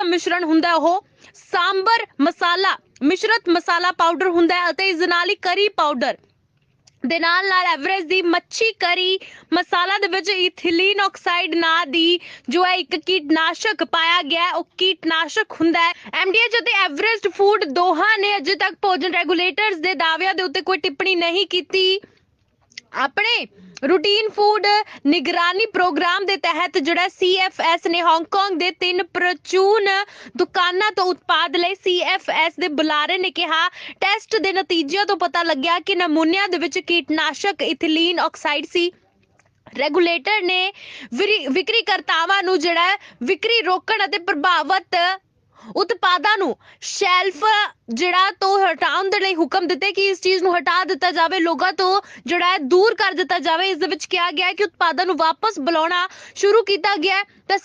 ਮਿਸ਼ਰਣ ਹੁੰਦਾ ਹੈ, ਉਹ ਸਾਂਬਰ ਮਸਾਲਾ, ਮਿਸ਼ਰਤ ਮਸਾਲਾ ਪਾਊਡਰ ਹੁੰਦਾ ਹੈ ਅਤੇ ਇਸ ਨਾਲ ਹੀ ਕਰੀ ਪਾਊਡਰ ਦੇ ਨਾਲ ਨਾਲ ਐਵਰੇਜ ਦੀ ਮੱਛੀ ਕਰੀ ਮਸਾਲਾ ਦੇ ਵਿੱਚ ਇਥਿਲੀਨ ਆਕਸਾਈਡ ਨਾਂ ਦੀ ਜੋ ਹੈ ਇੱਕ ਕੀਟਨਾਸ਼ਕ ਪਾਇਆ ਗਿਆ ਉਹ ਕੀਟਨਾਸ਼ਕ ਹੁੰਦਾ ਹੈ। ਐਮਡੀਐਚ ਅਤੇ ਐਵਰੇਸਟ ਫੂਡ ਦੋਹਾਂ ਨੇ ਅਜੇ ਤੱਕ ਭੋਜਨ ਰੈਗੂਲੇਟਰਸ ਦੇ ਦਾਅਵਿਆਂ ਦੇ ਉੱਤੇ ਕੋਈ ਟਿੱਪਣੀ ਨਹੀਂ ਕੀਤੀ। ਆਪਣੇ ਰੂਟੀਨ ਫੂਡ ਨਿਗਰਾਨੀ ਪ੍ਰੋਗਰਾਮ ਦੇ ਤਹਿਤ ਜਿਹੜਾ ਸੀਐਫਐਸ ਨੇ ਹਾਂਗਕਾਂਗ ਦੇ ਤਿੰਨ ਪ੍ਰਚੂਨ ਦੁਕਾਨਾਂ ਤੋਂ ਉਤਪਾਦ ਲਈ ਸੀਐਫਐਸ ਦੇ ਬੁਲਾਰੇ ਨੇ ਕਿਹਾ ਟੈਸਟ ਦੇ ਨਤੀਜਿਆਂ ਤੋਂ ਪਤਾ ਲੱਗਿਆ ਕਿ ਨਮੂਨਿਆਂ ਦੇ ਵਿੱਚ ਕੀਟਨਾਸ਼ਕ ਇਥਿਲੀਨ ਆਕਸਾਈਡ ਸੀ। ਰੈਗੂਲੇਟਰ ਨੇ ਵਿਰੀ- ਵਿਕਰੀਕਰਤਾਵਾਂ ਨੂੰ ਜਿਹੜਾ ਵਿਕਰੀ ਰੋਕਣ ਅਤੇ ਪ੍ਰਭਾਵਿਤ ਉਤਪਾਦਾਂ ਨੂੰ ਸ਼ੈਲਫ, ਜਿਹੜਾ ਤੋਂ ਹਟਾਉਣ ਦੇ ਲਈ ਹੁਕਮ ਦਿੱਤੇ ਕਿ ਇਸ ਚੀਜ਼ ਨੂੰ ਹਟਾ ਦਿੱਤਾ ਜਾਵੇ, ਲੋਕਾਂ ਤੋਂ ਜਿਹੜਾ ਹੈ ਦੂਰ ਕਰ ਦਿੱਤਾ ਜਾਵੇ। ਇਸ ਦੇ ਵਿੱਚ ਕਿਹਾ ਗਿਆ ਹੈ ਕਿ ਉਤਪਾਦਾਂ ਨੂੰ ਵਾਪਸ ਬੁਲਾਉਣਾ ਸ਼ੁਰੂ ਕੀਤਾ ਗਿਆ ਹੈ। ਤਾਂ